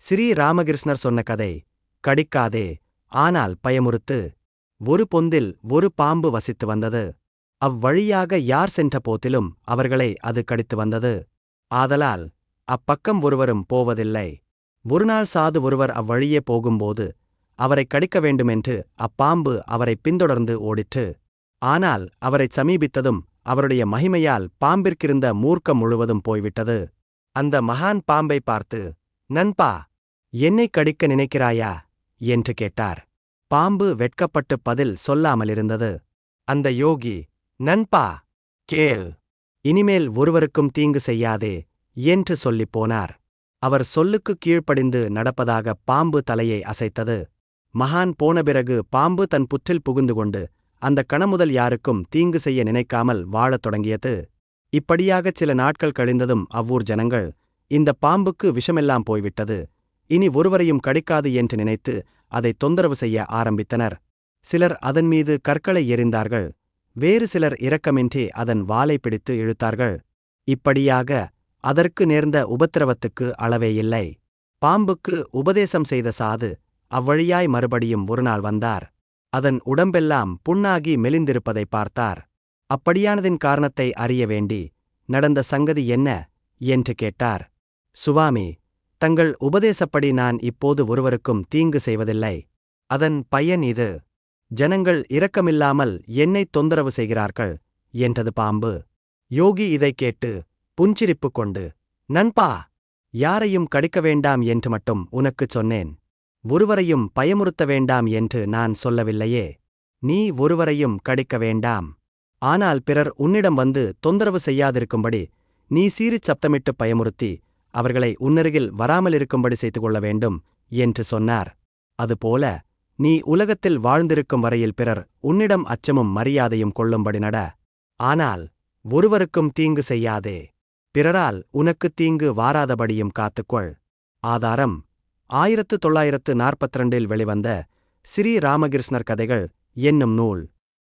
ஸ்ரீ ராமகிருஷ்ணர் சொன்ன கதை கடிக்காதே ஆனால் பயமுறுத்து ஒரு பொந்தில் ஒரு பாம்பு வசித்து வந்தது. அவ்வழியாக யார் சென்ற போதிலும் அவர்களை அது கடித்து வந்தது. ஆதலால் அப்பக்கம் ஒருவரும் போவதில்லை. ஒருநாள் சாது ஒருவர் அவ்வழியே போகும்போது அவரை கடிக்க வேண்டுமென்று அப்பாம்பு அவரை பின்தொடர்ந்து ஓடிற்று. ஆனால் அவரைச் சமீபித்ததும் அவருடைய மகிமையால் பாம்பிற்கிருந்த மூர்க்கம் முழுவதும் போய்விட்டது. அந்த மகான் பாம்பை பார்த்து நண்பா என்னை கடிக்க நினைக்கிறாயா? என்று கேட்டார். பாம்பு வெட்கப்பட்டு பதில் சொல்லாமலிருந்தது. அந்த யோகி நண்பா கேள். இனிமேல் ஒருவருக்கும் தீங்கு செய்யாதே என்று சொல்லிப் போனார். அவர் சொல்லுக்கு கீழ்ப்படிந்து நடப்பதாக பாம்பு தலையை அசைத்தது. மகான் போன பிறகு பாம்பு தன் புற்றில் புகுந்து கொண்டு அந்த கணமுதல் யாருக்கும் தீங்கு செய்ய நினைக்காமல் வாழத் தொடங்கியது. இப்படியாகச் சில நாட்கள் கழிந்ததும் அவ்வூர் ஜனங்கள் இந்த பாம்புக்கு விஷமெல்லாம் போய்விட்டது. இனி ஒருவரையும் கடிக்காது என்று நினைத்து அதை தொந்தரவு செய்ய ஆரம்பித்தனர். சிலர் அதன் மீது கற்களை எறிந்தார்கள். வேறு சிலர் இரக்கமின்றி அதன் வாலை பிடித்து இழுத்தார்கள். இப்படியாக அதற்கு நேர்ந்த உபத்திரவத்துக்கு அளவே இல்லை. பாம்புக்கு உபதேசம் செய்த சாது அவ்வழியாய் மறுபடியும் ஒருநாள் வந்தார். அதன் உடம்பெல்லாம் புண்ணாகி மெலிந்திருப்பதை பார்த்தார். அப்படியானதின் காரணத்தை அறிய வேண்டி நடந்த சங்கதி என்ன? என்று கேட்டார். சுவாமி தங்கள் உபதேசப்படி நான் இப்போது ஒருவருக்கும் தீங்கு செய்வதில்லை. அதன் பயன் இது. ஜனங்கள் இரக்கமில்லாமல் என்னை தொந்தரவு செய்கிறார்கள் என்றது பாம்பு. யோகி இதைக் கேட்டு புஞ்சிரிப்பு கொண்டு நண்பா யாரையும் கடிக்க வேண்டாம் என்று மட்டும் உனக்குச் சொன்னேன். ஒருவரையும் பயமுறுத்த வேண்டாம் என்று நான் சொல்லவில்லையே. நீ ஒருவரையும் கடிக்க வேண்டாம். ஆனால் பிறர் உன்னிடம் வந்து தொந்தரவு செய்யாதிருக்கும்படி நீ சீறிச் சப்தமிட்டு பயமுறுத்தி அவர்களை உன்னருகில் வராமலிருக்கும்படி செய்து கொள்ள வேண்டும் என்று சொன்னார். அதுபோல நீ உலகத்தில் வாழ்ந்திருக்கும் வரையில் பிறர் உன்னிடம் அச்சமும் மரியாதையும் கொள்ளும்படி நட. ஆனால் ஒருவருக்கும் தீங்கு செய்யாதே. பிறரால் உனக்குத் தீங்கு வாராதபடியும் காத்துக்கொள். ஆதாரம் ஆயிரத்து தொள்ளாயிரத்து நாற்பத்திரண்டில் வெளிவந்த ஸ்ரீ ராமகிருஷ்ணர் கதைகள் என்னும் நூல்.